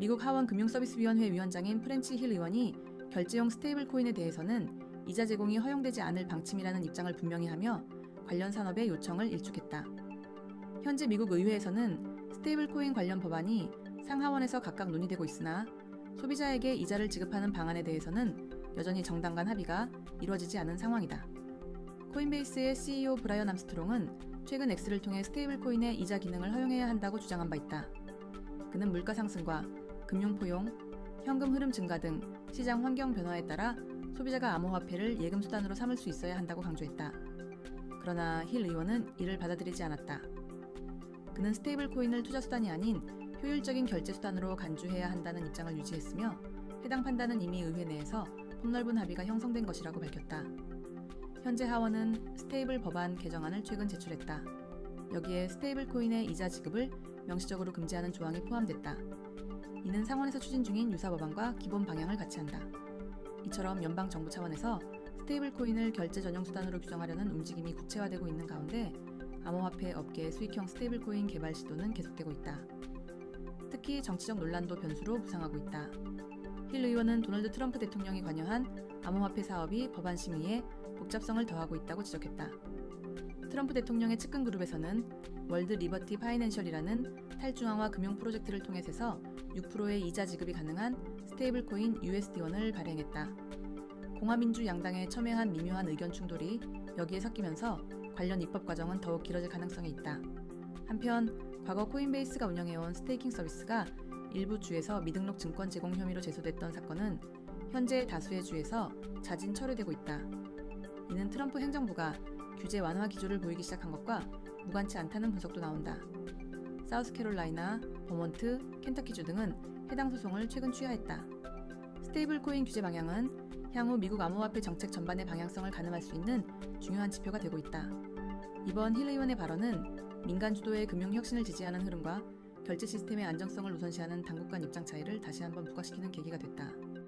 미국 하원 금융서비스위원회 위원장인 프렌치 힐 의원이 결제용 스테이블 코인에 대해서는 이자 제공이 허용되지 않을 방침이라는 입장을 분명히 하며 관련 산업의 요청을 일축했다. 현재 미국 의회에서는 스테이블 코인 관련 법안이 상하원에서 각각 논의되고 있으나 소비자에게 이자를 지급하는 방안에 대해서는 여전히 정당 간 합의가 이루어지지 않은 상황이다. 코인베이스의 CEO 브라이언 암스트롱은 최근 X를 통해 스테이블 코인의 이자 기능을 허용해야 한다고 주장한 바 있다. 그는 물가 상승과 금융 포용, 현금 흐름 증가 등 시장 환경 변화에 따라 소비자가 암호화폐를 예금 수단으로 삼을 수 있어야 한다고 강조했다. 그러나 힐 의원은 이를 받아들이지 않았다. 그는 스테이블 코인을 투자 수단이 아닌 효율적인 결제 수단으로 간주해야 한다는 입장을 유지했으며 해당 판단은 이미 의회 내에서 폭넓은 합의가 형성된 것이라고 밝혔다. 현재 하원은 스테이블 법안 개정안을 최근 제출했다. 여기에 스테이블 코인의 이자 지급을 명시적으로 금지하는 조항이 포함됐다. 이는 상원에서 추진 중인 유사 법안과 기본 방향을 같이 한다. 이처럼 연방 정부 차원에서 스테이블 코인을 결제 전용 수단으로 규정하려는 움직임이 구체화되고 있는 가운데 암호화폐 업계의 수익형 스테이블 코인 개발 시도는 계속되고 있다. 특히 정치적 논란도 변수로 부상하고 있다. 힐 의원은 도널드 트럼프 대통령이 관여한 암호화폐 사업이 법안 심의에 복잡성을 더하고 있다고 지적했다. 트럼프 대통령의 측근 그룹에서는 월드 리버티 파이낸셜이라는 탈중앙화 금융 프로젝트를 통해 서 6%의 이자 지급이 가능한 스테이블 코인 USD1을 발행했다. 공화민주 양당에 첨예한 미묘한 의견 충돌이 여기에 섞이면서 관련 입법 과정은 더욱 길어질 가능성이 있다. 한편 과거 코인베이스가 운영해온 스테이킹 서비스가 일부 주에서 미등록 증권 제공 혐의로 제소됐던 사건은 현재 다수의 주에서 자진 철회되고 있다. 이는 트럼프 행정부가 규제 완화 기조를 보이기 시작한 것과 무관치 않다는 분석도 나온다. 사우스캐롤라이나, 버몬트, 켄터키주 등은 해당 소송을 최근 취하했다. 스테이블 코인 규제 방향은 향후 미국 암호화폐 정책 전반의 방향성을 가늠할 수 있는 중요한 지표가 되고 있다. 이번 힐 의원의 발언은 민간 주도의 금융 혁신을 지지하는 흐름과 결제 시스템의 안정성을 우선시하는 당국 간 입장 차이를 다시 한번 부각시키는 계기가 됐다.